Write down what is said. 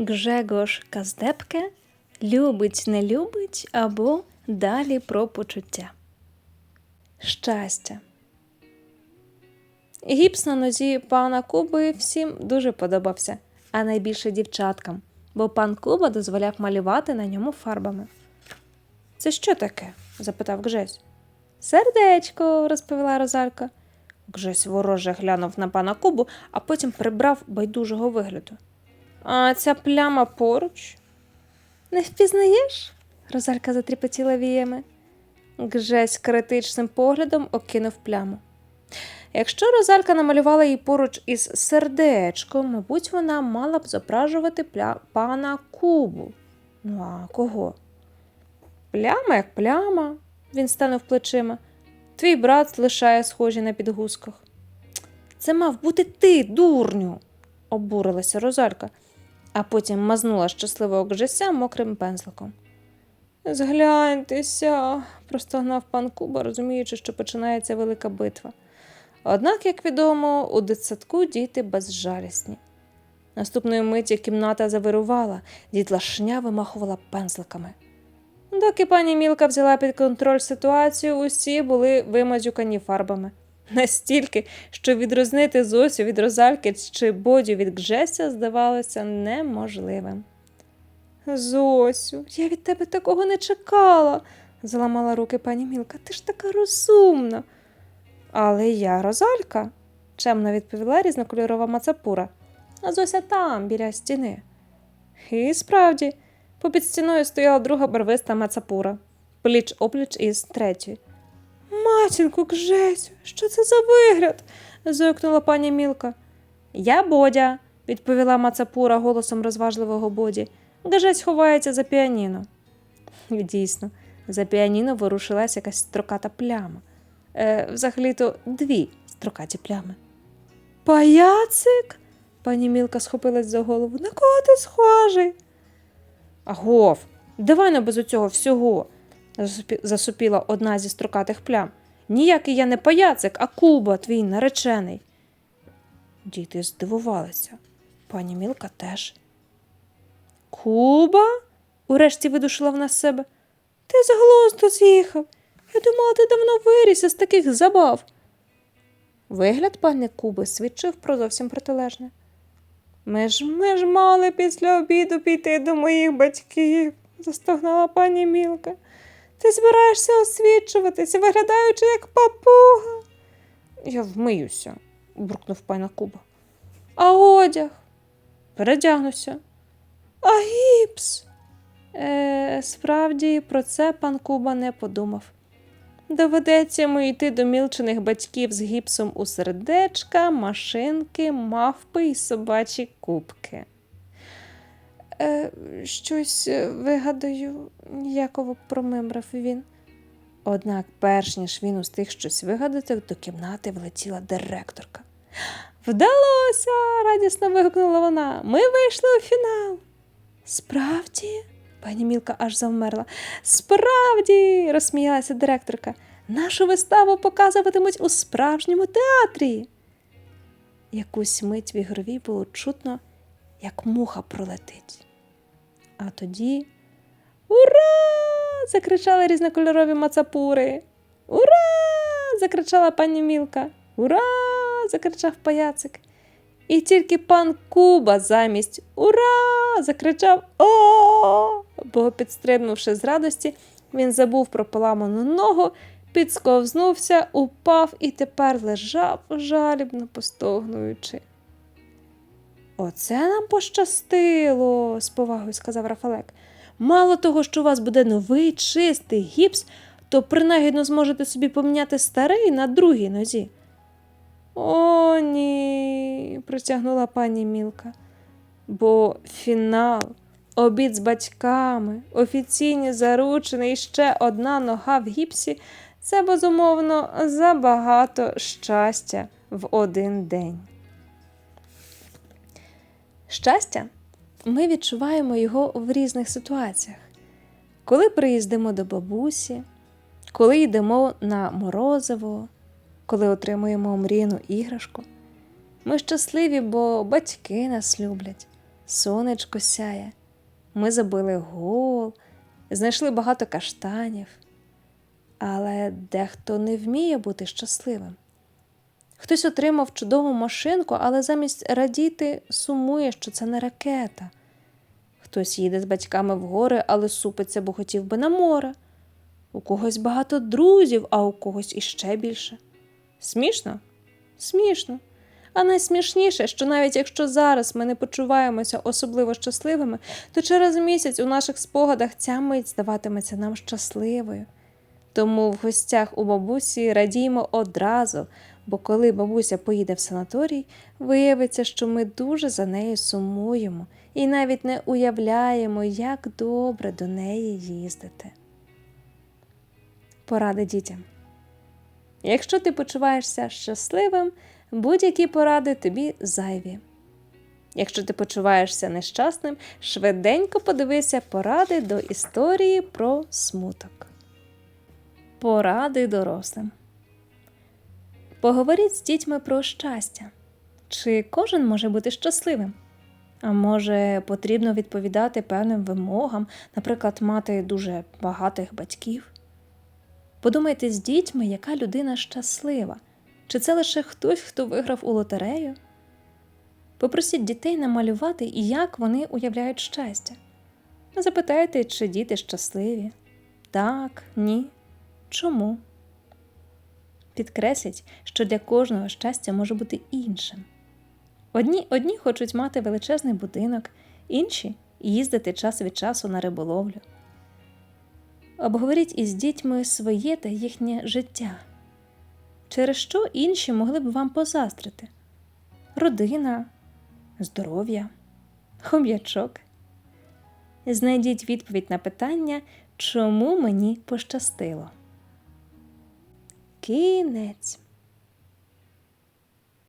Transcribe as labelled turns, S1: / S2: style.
S1: Гжегош Каздепке любить, не любить або далі про почуття. Щастя. Гіпс на нозі пана Куби всім дуже подобався, а найбільше дівчаткам, бо пан Куба дозволяв малювати на ньому фарбами. Це що таке? запитав Гжесь. Сердечко, розповіла Розалька. Гжесь вороже глянув на пана Кубу, а потім прибрав байдужого вигляду. А ця пляма поруч? Не впізнаєш? Розалька затріпотіла віями. Гжесь критичним поглядом окинув пляму. Якщо Розалька намалювала її поруч із сердечком, мабуть, вона мала б зображувати пля... пана Кубу. Ну, а кого? Пляма як пляма, він станув плечима. Твій брат лишає схожі на підгузках. Це мав бути ти, дурню, обурилася Розалька, а потім мазнула щасливого гжеся мокрим пензликом. Згляньтеся, простогнав пан Куба, розуміючи, що починається велика битва. Однак, як відомо, у дитсадку діти безжалісні. Наступної миті кімната завирувала, дітлашня вимахувала пензликами. Доки пані Мілка взяла під контроль ситуацію, усі були вимазюкані фарбами. Настільки, що відрознити Зосю від Розальки чи Бодю від Гжеся здавалося неможливим. Зосю, я від тебе такого не чекала, заламала руки пані Мілка. Ти ж така розумна. Але я Розалька, чемно відповіла різнокольорова мацапура. А Зося там, біля стіни. І справді, попід стіною стояла друга барвиста мацапура, пліч опліч із третьою. Матінку, Гжесю, що це за вигляд? зойкнула пані Мілка. Я Бодя, відповіла мацапура голосом розважливого Боді. Гжесь ховається за піаніно. Дійсно, за піаніно ворушилась якась строката пляма. Е, взагалі-то дві строкаті плями. Паяцик? Пані Мілка схопилась за голову. На кого ти схожий? Агов, давай не без оцього всього, засупіла одна зі строкатих плям. Ніякий я не паяцик, а Куба, твій наречений. Діти здивувалися. Пані Мілка теж. Куба? урешті видушила вона себе. Ти з глузду з'їхав. Я думала, ти давно виріс із таких забав. Вигляд пані Куби свідчив про зовсім протилежне. Ми ж, ми ж мали після обіду піти до моїх батьків, застогнала пані Мілка. Ти збираєшся освічуватися, виглядаючи як папуга. Я вмиюся, буркнув пана Куба. А одяг? Передягнуся. А гіпс? Е, справді, про це пан Куба не подумав. Доведеться йому йти до мілчених батьків з гіпсом у сердечка, машинки, мавпи і собачі кубки. Е, щось е, вигадаю, ніяково промимрив він. Однак, перш ніж він устиг щось вигадати, до кімнати влетіла директорка. Вдалося! радісно вигукнула вона. Ми вийшли у фінал. Справді? Пані Мілка аж завмерла. Справді, розсміялася директорка. Нашу виставу показуватимуть у справжньому театрі. Якусь мить в ігровій було чутно, як муха пролетить. А тоді Ура! закричали різнокольорові мацапури. Ура! закричала пані Мілка. Ура! закричав паяцик. І тільки пан Куба замість Ура! закричав О! Бо, підстрибнувши з радості, він забув про поламану ногу, підсковзнувся, упав і тепер лежав, жалібно постогнуючи. Оце нам пощастило, з повагою сказав Рафалек. Мало того, що у вас буде новий чистий гіпс, то принагідно зможете собі поміняти старий на другій нозі. О, ні, протягнула пані Мілка. Бо фінал, обід з батьками, офіційні заручини і ще одна нога в гіпсі це безумовно забагато щастя в один день. Щастя ми відчуваємо його в різних ситуаціях. Коли приїздимо до бабусі, коли йдемо на морозиво, коли отримуємо мрійну іграшку. Ми щасливі, бо батьки нас люблять, сонечко сяє. Ми забили гол, знайшли багато каштанів. Але дехто не вміє бути щасливим. Хтось отримав чудову машинку, але замість радіти сумує, що це не ракета. Хтось їде з батьками в гори, але супиться, бо хотів би на море. У когось багато друзів, а у когось іще більше. Смішно? Смішно. А найсмішніше, що навіть якщо зараз ми не почуваємося особливо щасливими, то через місяць у наших спогадах ця мить здаватиметься нам щасливою. Тому в гостях у бабусі радіємо одразу, бо коли бабуся поїде в санаторій, виявиться, що ми дуже за нею сумуємо і навіть не уявляємо, як добре до неї їздити. Поради дітям. Якщо ти почуваєшся щасливим, будь-які поради тобі зайві. Якщо ти почуваєшся нещасним, швиденько подивися поради до історії про смуток. Поради дорослим. Поговоріть з дітьми про щастя. Чи кожен може бути щасливим? А може, потрібно відповідати певним вимогам, наприклад, мати дуже багатих батьків? Подумайте з дітьми, яка людина щаслива. Чи це лише хтось, хто виграв у лотерею? Попросіть дітей намалювати, як вони уявляють щастя. Запитайте, чи діти щасливі. Так, ні. Чому? Підкресліть, що для кожного щастя може бути іншим. Одні, одні хочуть мати величезний будинок, інші їздити час від часу на риболовлю. Обговоріть із дітьми своє та їхнє життя, через що інші могли б вам позаздрити родина, здоров'я, хом'ячок. Знайдіть відповідь на питання, чому мені пощастило. Кінець.